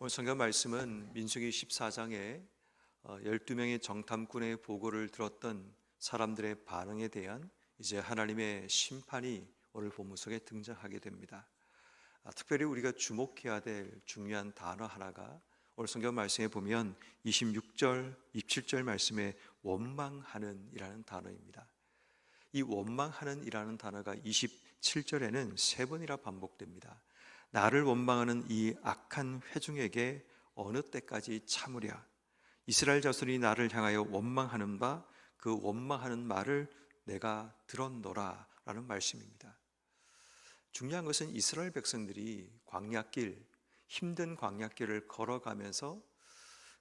오늘 성경 말씀은 민수기 14장에 12명의 정탐꾼의 보고를 들었던 사람들의 반응에 대한 이제 하나님의 심판이 오늘 본문 속에 등장하게 됩니다. 아, 특별히 우리가 주목해야 될 중요한 단어 하나가 오늘 성경 말씀에 보면 26절, 27절 말씀에 원망하는 이라는 단어입니다. 이 원망하는 이라는 단어가 27절에는 세 번이나 반복됩니다. 나를 원망하는 이 악한 회중에게 어느 때까지 참으랴? 이스라엘 자손이 나를 향하여 원망하는 바 그 원망하는 말을 내가 들었노라 라는 말씀입니다. 중요한 것은 이스라엘 백성들이 광야길, 힘든 광야길을 걸어가면서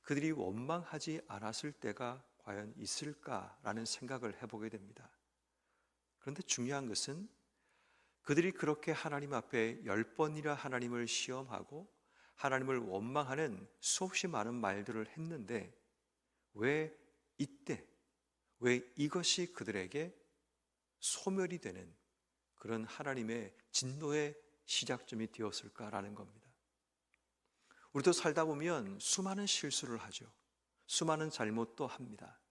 그들이 원망하지 않았을 때가 과연 있을까라는 생각을 해보게 됩니다. 그런데 중요한 것은 그들이 그렇게 하나님 앞에 열 번이나 하나님을 시험하고 하나님을 원망하는 수없이 많은 말들을 했는데 왜 이때, 왜 이것이 그들에게 소멸이 되는 그런 하나님의 진노의 시작점이 되었을까라는 겁니다. 우리도 살다 보면 수많은 실수를 하죠. 수많은 잘못도 합니다.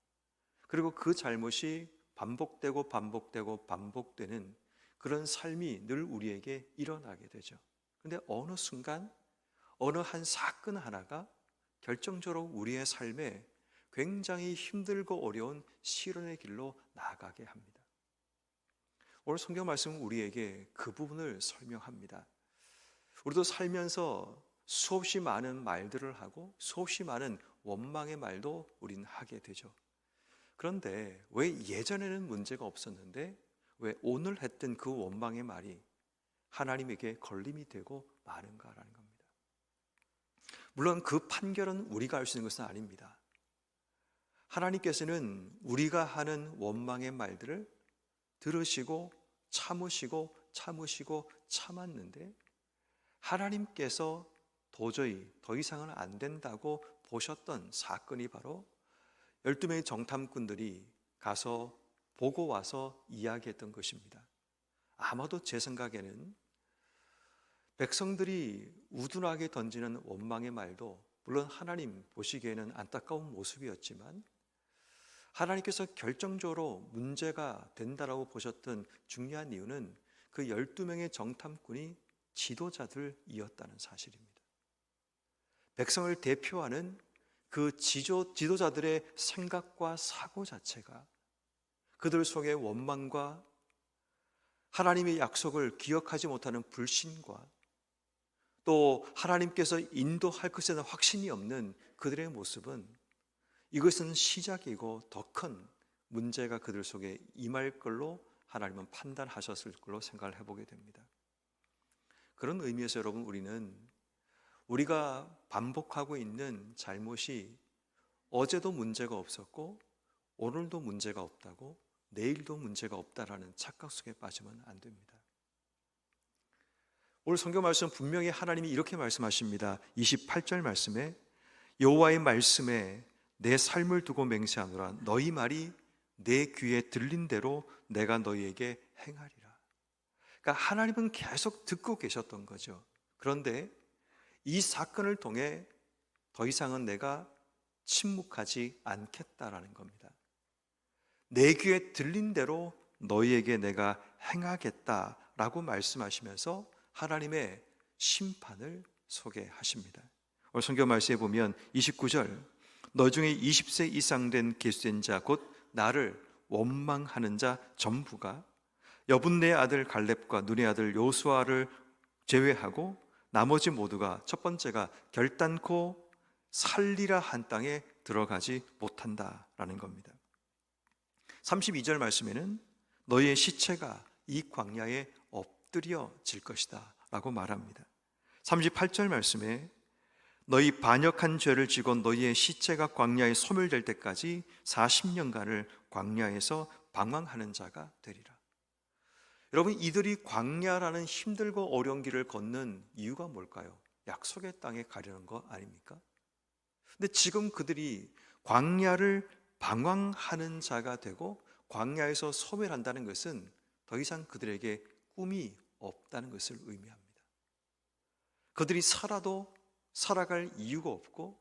그리고 그 잘못이 반복되고 반복되고 반복되는 그런 삶이 늘 우리에게 일어나게 되죠. 근데 어느 순간 어느 한 사건 하나가 결정적으로 우리의 삶에 굉장히 힘들고 어려운 실현의 길로 나아가게 합니다. 오늘 성경 말씀은 우리에게 그 부분을 설명합니다. 우리도 살면서 수없이 많은 말들을 하고 수없이 많은 원망의 말도 우리는 하게 되죠. 그런데 왜 예전에는 문제가 없었는데 왜 오늘 했던 그 원망의 말이 하나님에게 걸림이 되고 마는가라는 겁니다. 물론 그 판결은 우리가 알 수 있는 것은 아닙니다. 하나님께서는 우리가 하는 원망의 말들을 들으시고 참으시고 참으시고 참았는데 하나님께서 도저히 더 이상은 안 된다고 보셨던 사건이 바로 12명의 정탐꾼들이 가서 보고 와서 이야기했던 것입니다. 아마도 제 생각에는 백성들이 우둔하게 던지는 원망의 말도 물론 하나님 보시기에는 안타까운 모습이었지만 하나님께서 결정적으로 문제가 된다라고 보셨던 중요한 이유는 그 12명의 정탐꾼이 지도자들이었다는 사실입니다. 백성을 대표하는 그 지조, 지도자들의 생각과 사고 자체가 그들 속의 원망과 하나님의 약속을 기억하지 못하는 불신과 또 하나님께서 인도할 것에 대한 확신이 없는 그들의 모습은 이것은 시작이고 더 큰 문제가 그들 속에 임할 걸로 하나님은 판단하셨을 걸로 생각을 해보게 됩니다. 그런 의미에서 여러분 우리는 우리가 반복하고 있는 잘못이 어제도 문제가 없었고 오늘도 문제가 없다고 내일도 문제가 없다라는 착각 속에 빠지면 안 됩니다. 오늘 성경 말씀 분명히 하나님이 이렇게 말씀하십니다. 28절 말씀에 여호와의 말씀에 내 삶을 두고 맹세하노라 너희 말이 내 귀에 들린 대로 내가 너희에게 행하리라. 그러니까 하나님은 계속 듣고 계셨던 거죠. 그런데 이 사건을 통해 더 이상은 내가 침묵하지 않겠다라는 겁니다. 내 귀에 들린 대로 너희에게 내가 행하겠다라고 말씀하시면서 하나님의 심판을 소개하십니다. 오늘 성경 말씀에 보면 29절 너 중에 20세 이상 된 계수된 자 곧 나를 원망하는 자 전부가 여분네 아들 갈렙과 눈의 아들 요수아를 제외하고 나머지 모두가 첫 번째가 결단코 살리라 한 땅에 들어가지 못한다라는 겁니다. 32절 말씀에는 너희의 시체가 이 광야에 엎드려질 것이다 라고 말합니다. 38절 말씀에 너희 반역한 죄를 지고 너희의 시체가 광야에 소멸될 때까지 40년간을 광야에서 방황하는 자가 되리라. 여러분 이들이 광야라는 힘들고 어려운 길을 걷는 이유가 뭘까요? 약속의 땅에 가려는 거 아닙니까? 근데 지금 그들이 광야를 방황하는 자가 되고 광야에서 소멸한다는 것은 더 이상 그들에게 꿈이 없다는 것을 의미합니다. 그들이 살아도 살아갈 이유가 없고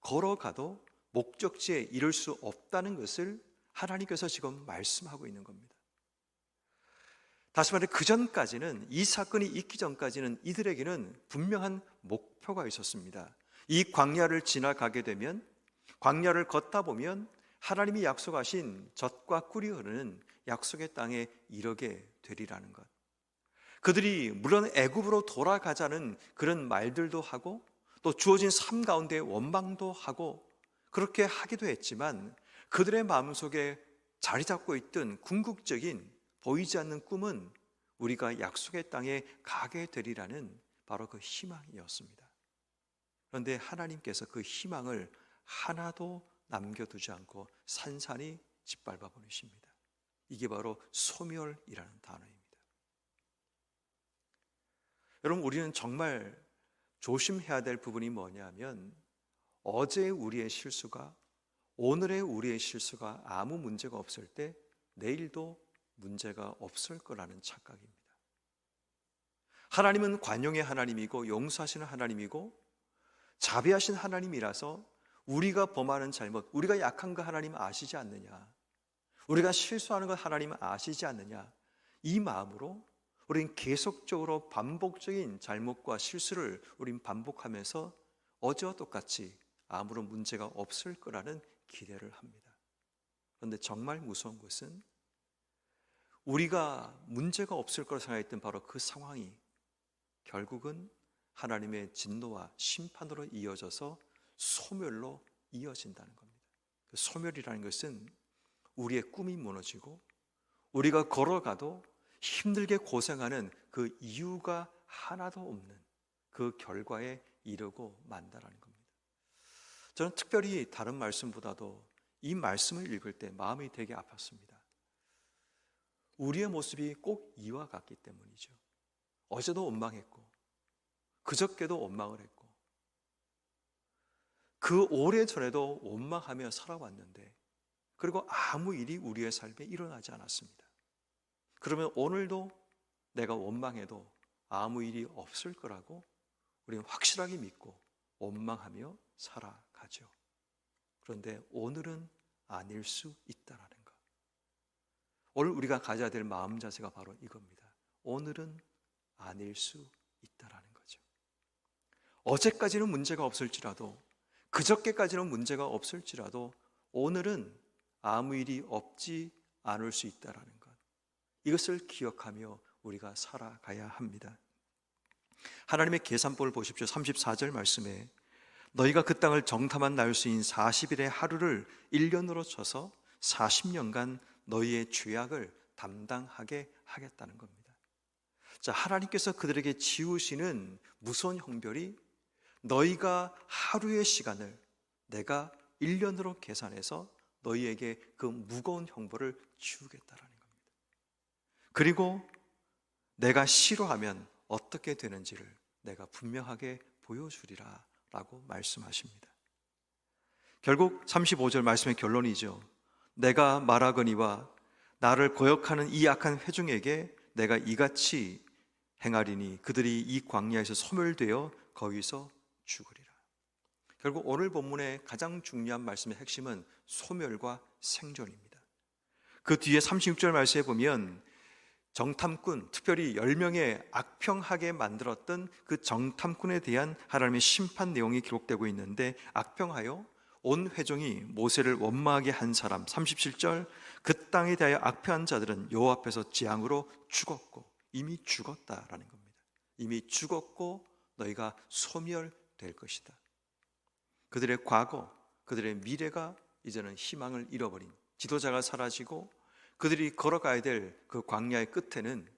걸어가도 목적지에 이를 수 없다는 것을 하나님께서 지금 말씀하고 있는 겁니다. 다시 말해 그 전까지는 이 사건이 있기 전까지는 이들에게는 분명한 목표가 있었습니다. 이 광야를 지나가게 되면 광야를 걷다 보면 하나님이 약속하신 젖과 꿀이 흐르는 약속의 땅에 이르게 되리라는 것. 그들이 물론 애굽으로 돌아가자는 그런 말들도 하고 또 주어진 삶 가운데 원망도 하고 그렇게 하기도 했지만 그들의 마음속에 자리 잡고 있던 궁극적인 보이지 않는 꿈은 우리가 약속의 땅에 가게 되리라는 바로 그 희망이었습니다. 그런데 하나님께서 그 희망을 하나도 남겨두지 않고 산산히 짓밟아 버리십니다. 이게 바로 소멸이라는 단어입니다. 여러분, 우리는 정말 조심해야 될 부분이 뭐냐면 어제의 우리의 실수가 오늘의 우리의 실수가 아무 문제가 없을 때 내일도 문제가 없을 거라는 착각입니다. 하나님은 관용의 하나님이고 용서하시는 하나님이고 자비하신 하나님이라서 우리가 범하는 잘못, 우리가 약한 거 하나님 아시지 않느냐? 우리가 실수하는 것 하나님 아시지 않느냐? 이 마음으로 우리는 계속적으로 반복적인 잘못과 실수를 우린 반복하면서 어제와 똑같이 아무런 문제가 없을 거라는 기대를 합니다. 그런데 정말 무서운 것은 우리가 문제가 없을 거라 생각했던 바로 그 상황이 결국은 하나님의 진노와 심판으로 이어져서 소멸로 이어진다는 겁니다. 그 소멸이라는 것은 우리의 꿈이 무너지고 우리가 걸어가도 힘들게 고생하는 그 이유가 하나도 없는 그 결과에 이르고 만다라는 겁니다. 저는 특별히 다른 말씀보다도 이 말씀을 읽을 때 마음이 되게 아팠습니다. 우리의 모습이 꼭 이와 같기 때문이죠. 어제도 원망했고, 그저께도 원망을 했고, 그 오래 전에도 원망하며 살아왔는데, 그리고 아무 일이 우리의 삶에 일어나지 않았습니다. 그러면 오늘도 내가 원망해도 아무 일이 없을 거라고 우리는 확실하게 믿고 원망하며 살아가죠. 그런데 오늘은 아닐 수 있다라는 것. 오늘 우리가 가져야 될 마음 자세가 바로 이겁니다. 오늘은 아닐 수 있다라는 거죠. 어제까지는 문제가 없을지라도 그저께까지는 문제가 없을지라도 오늘은 아무 일이 없지 않을 수 있다라는 것. 이것을 기억하며 우리가 살아가야 합니다. 하나님의 계산법을 보십시오. 34절 말씀에 너희가 그 땅을 정탐한 날 수인 40일의 하루를 1년으로 쳐서 40년간 너희의 죄악을 담당하게 하겠다는 겁니다. 자, 하나님께서 그들에게 지우시는 무서운 형벌이 너희가 하루의 시간을 내가 1년으로 계산해서 너희에게 그 무거운 형벌을 지우겠다라는 겁니다. 그리고 내가 싫어하면 어떻게 되는지를 내가 분명하게 보여주리라 라고 말씀하십니다. 결국 35절 말씀의 결론이죠. 내가 말하거니와 나를 거역하는 이 악한 회중에게 내가 이같이 행하리니 그들이 이 광야에서 소멸되어 거기서 죽으리라. 결국 오늘 본문의 가장 중요한 말씀의 핵심은 소멸과 생존입니다. 그 뒤에 36절 말씀에 보면 정탐꾼, 특별히 10명의 악평하게 만들었던 그 정탐꾼에 대한 하나님의 심판 내용이 기록되고 있는데 악평하여 온 회종이 모세를 원망하게 한 사람 37절 그 땅에 대하여 악평한 자들은 여호와 앞에서 재앙으로 죽었고 이미 죽었다라는 겁니다. 이미 죽었고 너희가 소멸 될 것이다. 그들의 과거, 그들의 미래가 이제는 희망을 잃어버린 지도자가 사라지고 그들이 걸어가야 될 그 광야의 끝에는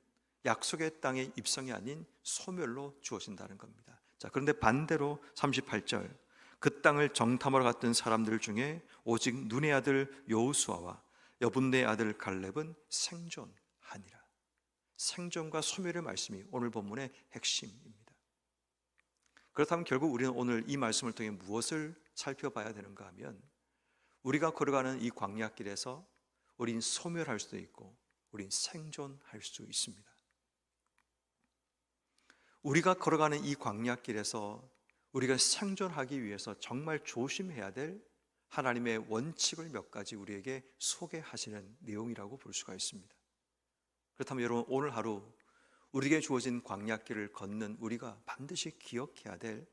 약속의 땅의 입성이 아닌 소멸로 주어진다는 겁니다. 자, 그런데 반대로 38절 그 땅을 정탐하러 갔던 사람들 중에 오직 눈의 아들 여우수아와 여분의 아들 갈렙은 생존하니라. 생존과 소멸의 말씀이 오늘 본문의 핵심입니다. 그렇다면 결국 우리는 오늘 이 말씀을 통해 무엇을 살펴봐야 되는가 하면 우리가 걸어가는 이 광야길에서 우린 소멸할 수도 있고 우린 생존할 수 있습니다. 우리가 걸어가는 이 광야길에서 우리가 생존하기 위해서 정말 조심해야 될 하나님의 원칙을 몇 가지 우리에게 소개하시는 내용이라고 볼 수가 있습니다. 그렇다면 여러분 오늘 하루 우리에게 주어진 광야길을 걷는 우리가 반드시 기억해야 될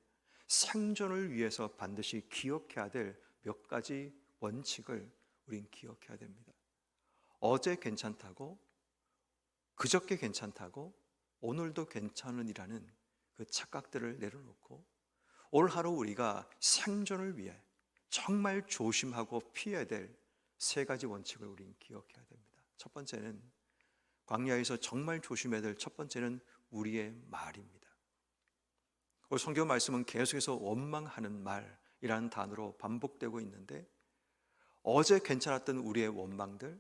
생존을 위해서 반드시 기억해야 될 몇 가지 원칙을 우린 기억해야 됩니다. 어제 괜찮다고 그저께 괜찮다고 오늘도 괜찮은이라는 그 착각들을 내려놓고 올 하루 우리가 생존을 위해 정말 조심하고 피해야 될 세 가지 원칙을 우린 기억해야 됩니다. 첫 번째는 광야에서 정말 조심해야 될 첫 번째는 우리의 말입니다. 오늘 성경 말씀은 계속해서 원망하는 말이라는 단어로 반복되고 있는데 어제 괜찮았던 우리의 원망들,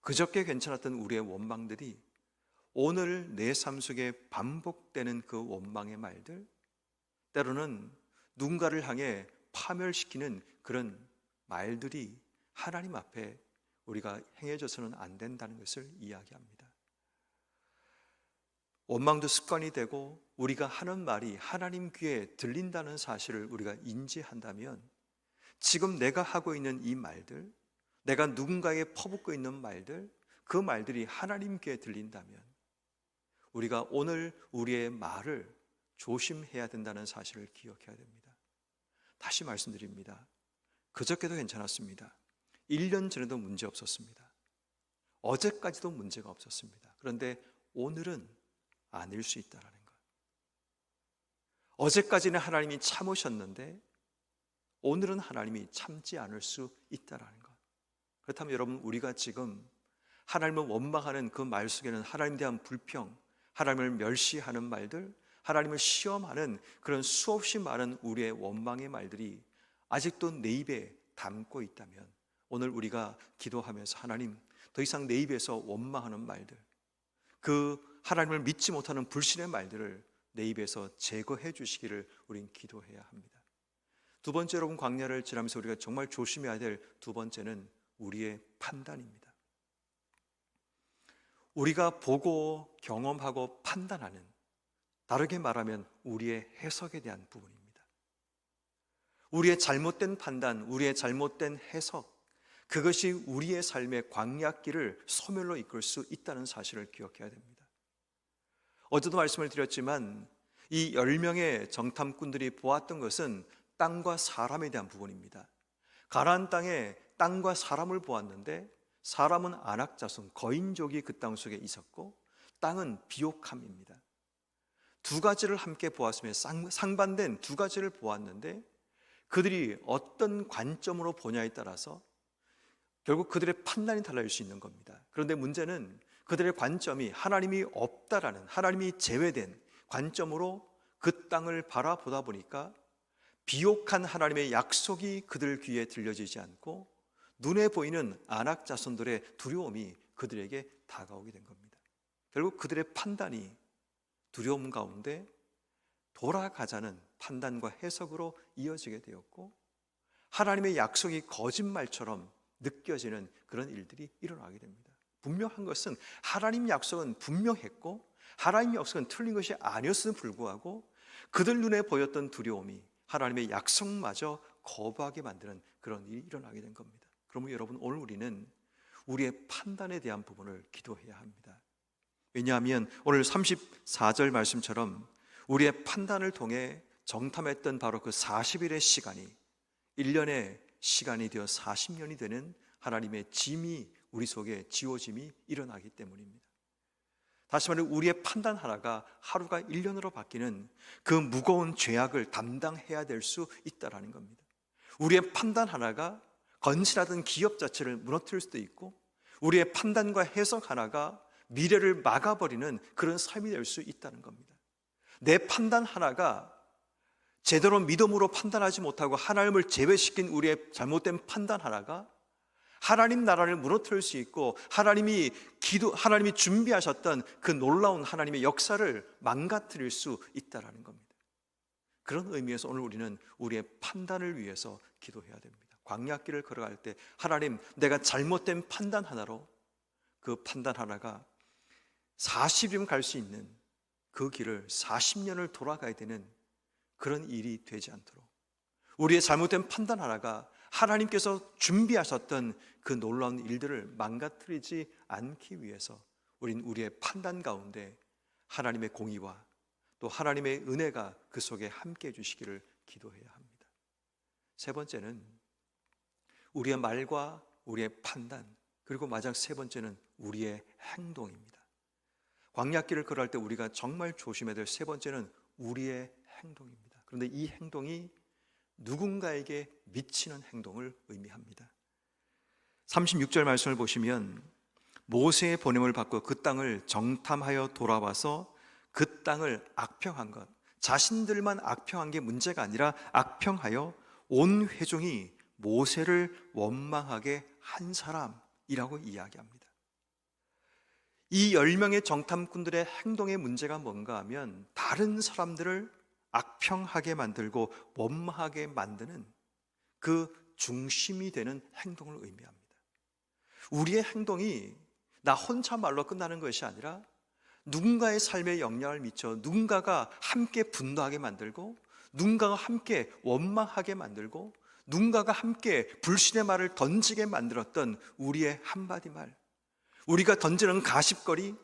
그저께 괜찮았던 우리의 원망들이 오늘 내 삶 속에 반복되는 그 원망의 말들, 때로는 누군가를 향해 파멸시키는 그런 말들이 하나님 앞에 우리가 행해져서는 안 된다는 것을 이야기합니다. 원망도 습관이 되고 우리가 하는 말이 하나님 귀에 들린다는 사실을 우리가 인지한다면 지금 내가 하고 있는 이 말들, 내가 누군가에게 퍼붓고 있는 말들, 그 말들이 하나님 귀에 들린다면 우리가 오늘 우리의 말을 조심해야 된다는 사실을 기억해야 됩니다. 다시 말씀드립니다. 그저께도 괜찮았습니다. 1년 전에도 문제 없었습니다. 어제까지도 문제가 없었습니다. 그런데 오늘은 아닐 수 있다라는 것. 어제까지는 하나님이 참으셨는데 오늘은 하나님이 참지 않을 수 있다라는 것. 그렇다면 여러분 우리가 지금 하나님을 원망하는 그 말 속에는 하나님에 대한 불평, 하나님을 멸시하는 말들, 하나님을 시험하는 그런 수없이 많은 우리의 원망의 말들이 아직도 내 입에 담고 있다면 오늘 우리가 기도하면서 하나님 더 이상 내 입에서 원망하는 말들 그 하나님을 믿지 못하는 불신의 말들을 내 입에서 제거해 주시기를 우린 기도해야 합니다. 두 번째 여러분 광야를 지나면서 우리가 정말 조심해야 될 두 번째는 우리의 판단입니다. 우리가 보고 경험하고 판단하는 다르게 말하면 우리의 해석에 대한 부분입니다. 우리의 잘못된 판단, 우리의 잘못된 해석, 그것이 우리의 삶의 광약길을 소멸로 이끌 수 있다는 사실을 기억해야 됩니다. 어제도 말씀을 드렸지만 이 10명의 정탐꾼들이 보았던 것은 땅과 사람에 대한 부분입니다. 가나안 땅에 땅과 사람을 보았는데 사람은 안악자손 거인족이 그 땅 속에 있었고 땅은 비옥함입니다. 두 가지를 함께 보았으면 상반된 두 가지를 보았는데 그들이 어떤 관점으로 보냐에 따라서 결국 그들의 판단이 달라질 수 있는 겁니다. 그런데 문제는 그들의 관점이 하나님이 없다라는 하나님이 제외된 관점으로 그 땅을 바라보다 보니까 비옥한 하나님의 약속이 그들 귀에 들려지지 않고 눈에 보이는 안악 자손들의 두려움이 그들에게 다가오게 된 겁니다. 결국 그들의 판단이 두려움 가운데 돌아가자는 판단과 해석으로 이어지게 되었고 하나님의 약속이 거짓말처럼 느껴지는 그런 일들이 일어나게 됩니다. 분명한 것은 하나님 약속은 분명했고 하나님 약속은 틀린 것이 아니었음에 불구하고 그들 눈에 보였던 두려움이 하나님의 약속마저 거부하게 만드는 그런 일이 일어나게 된 겁니다. 그러면 여러분 오늘 우리는 우리의 판단에 대한 부분을 기도해야 합니다. 왜냐하면 오늘 34절 말씀처럼 우리의 판단을 통해 정탐했던 바로 그 40일의 시간이 1년의 시간이 되어 40년이 되는 하나님의 짐이 우리 속에 지워짐이 일어나기 때문입니다. 다시 말해 우리의 판단 하나가 하루가 1년으로 바뀌는 그 무거운 죄악을 담당해야 될 수 있다라는 겁니다. 우리의 판단 하나가 건실하던 기업 자체를 무너뜨릴 수도 있고 우리의 판단과 해석 하나가 미래를 막아버리는 그런 삶이 될 수 있다는 겁니다. 내 판단 하나가 제대로 믿음으로 판단하지 못하고 하나님을 제외시킨 우리의 잘못된 판단 하나가 하나님 나라를 무너뜨릴 수 있고 하나님이 기도 하나님이 준비하셨던 그 놀라운 하나님의 역사를 망가뜨릴 수 있다라는 겁니다. 그런 의미에서 오늘 우리는 우리의 판단을 위해서 기도해야 됩니다. 광야길을 걸어갈 때 하나님 내가 잘못된 판단 하나로 그 판단 하나가 40년 갈수 있는 그 길을 40년을 돌아가야 되는 그런 일이 되지 않도록 우리의 잘못된 판단 하나가 하나님께서 준비하셨던 그 놀라운 일들을 망가뜨리지 않기 위해서 우린 우리의 판단 가운데 하나님의 공의와 또 하나님의 은혜가 그 속에 함께 해 주시기를 기도해야 합니다. 세 번째는 우리의 말과 우리의 판단 그리고 마지막 세 번째는 우리의 행동입니다. 광야길을 걸어갈 때 우리가 정말 조심해야 될 세 번째는 우리의 행동입니다. 그런데 이 행동이 누군가에게 미치는 행동을 의미합니다. 36절 말씀을 보시면 모세의 보냄을 받고 그 땅을 정탐하여 돌아와서 그 땅을 악평한 것 자신들만 악평한 게 문제가 아니라 악평하여 온 회중이 모세를 원망하게 한 사람이라고 이야기합니다. 이 10명의 정탐꾼들의 행동의 문제가 뭔가 하면 다른 사람들을 악평하게 만들고 원망하게 만드는 그 중심이 되는 행동을 의미합니다. 우리의 행동이 나 혼자 말로 끝나는 것이 아니라 누군가의 삶에 영향을 미쳐 누군가가 함께 분노하게 만들고 누군가가 함께 원망하게 만들고 누군가가 함께 불신의 말을 던지게 만들었던 우리의 한마디 말 우리가 던지는 가십거리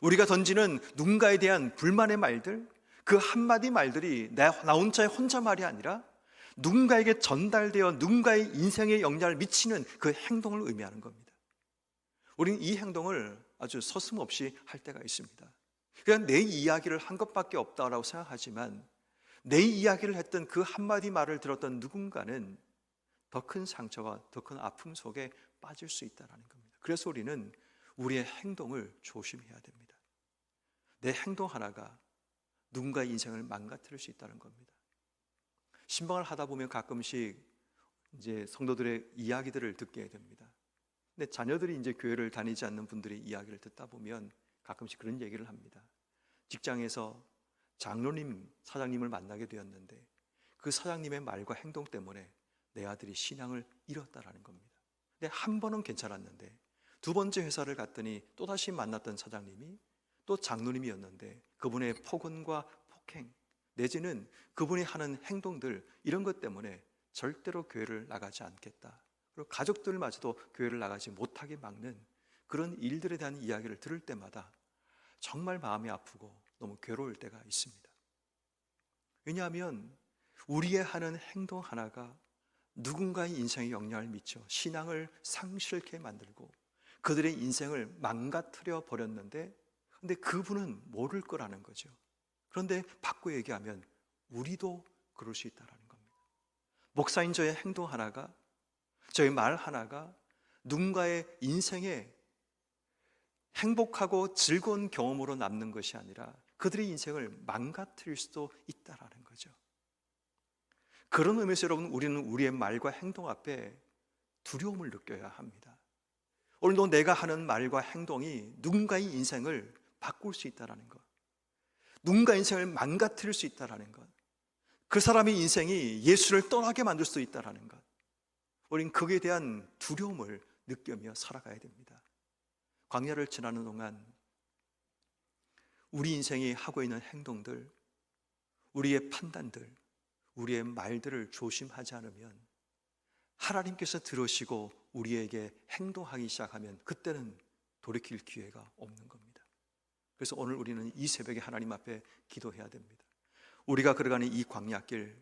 우리가 던지는 누군가에 대한 불만의 말들 그 한마디 말들이 나, 나 혼자의 혼자 말이 아니라 누군가에게 전달되어 누군가의 인생에 영향을 미치는 그 행동을 의미하는 겁니다. 우리는 이 행동을 아주 서슴없이 할 때가 있습니다. 그냥 내 이야기를 한 것밖에 없다라고 생각하지만 내 이야기를 했던 그 한마디 말을 들었던 누군가는 더 큰 상처와 더 큰 아픔 속에 빠질 수 있다는 겁니다. 그래서 우리는 우리의 행동을 조심해야 됩니다. 내 행동 하나가 누군가의 인생을 망가뜨릴 수 있다는 겁니다. 신방을 하다 보면 가끔씩 이제 성도들의 이야기들을 듣게 됩니다. 근데 자녀들이 이제 교회를 다니지 않는 분들의 이야기를 듣다 보면 가끔씩 그런 얘기를 합니다. 직장에서 장로님, 사장님을 만나게 되었는데 그 사장님의 말과 행동 때문에 내 아들이 신앙을 잃었다라는 겁니다. 근데 한 번은 괜찮았는데 두 번째 회사를 갔더니 또다시 만났던 사장님이 또 장로님이었는데 그분의 폭언과 폭행 내지는 그분이 하는 행동들 이런 것 때문에 절대로 교회를 나가지 않겠다. 그리고 가족들마저도 교회를 나가지 못하게 막는 그런 일들에 대한 이야기를 들을 때마다 정말 마음이 아프고 너무 괴로울 때가 있습니다. 왜냐하면 우리의 하는 행동 하나가 누군가의 인생에 영향을 미쳐 신앙을 상실케 만들고 그들의 인생을 망가뜨려 버렸는데 근데 그분은 모를 거라는 거죠. 그런데 바꿔 얘기하면 우리도 그럴 수 있다라는 겁니다. 목사인 저의 행동 하나가 저의 말 하나가 누군가의 인생에 행복하고 즐거운 경험으로 남는 것이 아니라 그들의 인생을 망가뜨릴 수도 있다라는 거죠. 그런 의미에서 여러분 우리는 우리의 말과 행동 앞에 두려움을 느껴야 합니다. 오늘도 내가 하는 말과 행동이 누군가의 인생을 바꿀 수 있다라는 것. 누군가 인생을 망가뜨릴 수 있다라는 것. 그 사람의 인생이 예수를 떠나게 만들 수 있다라는 것. 우린 거기에 대한 두려움을 느끼며 살아가야 됩니다. 광야를 지나는 동안 우리 인생이 하고 있는 행동들, 우리의 판단들, 우리의 말들을 조심하지 않으면 하나님께서 들으시고 우리에게 행동하기 시작하면 그때는 돌이킬 기회가 없는 겁니다. 그래서 오늘 우리는 이 새벽에 하나님 앞에 기도해야 됩니다. 우리가 걸어가는 이 광야길,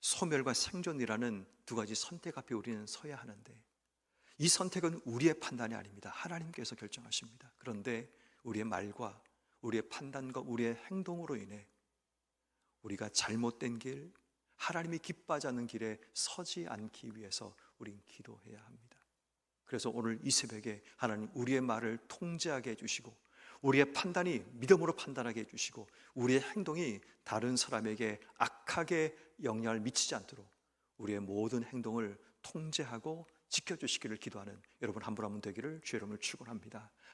소멸과 생존이라는 두 가지 선택 앞에 우리는 서야 하는데 이 선택은 우리의 판단이 아닙니다. 하나님께서 결정하십니다. 그런데 우리의 말과 우리의 판단과 우리의 행동으로 인해 우리가 잘못된 길, 하나님이 기뻐하지 않는 길에 서지 않기 위해서 우린 기도해야 합니다. 그래서 오늘 이 새벽에 하나님 우리의 말을 통제하게 해주시고 우리의 판단이 믿음으로 판단하게 해주시고 우리의 행동이 다른 사람에게 악하게 영향을 미치지 않도록 우리의 모든 행동을 통제하고 지켜주시기를 기도하는 여러분 한 분 한 분 되기를 주의 이름을 축원합니다.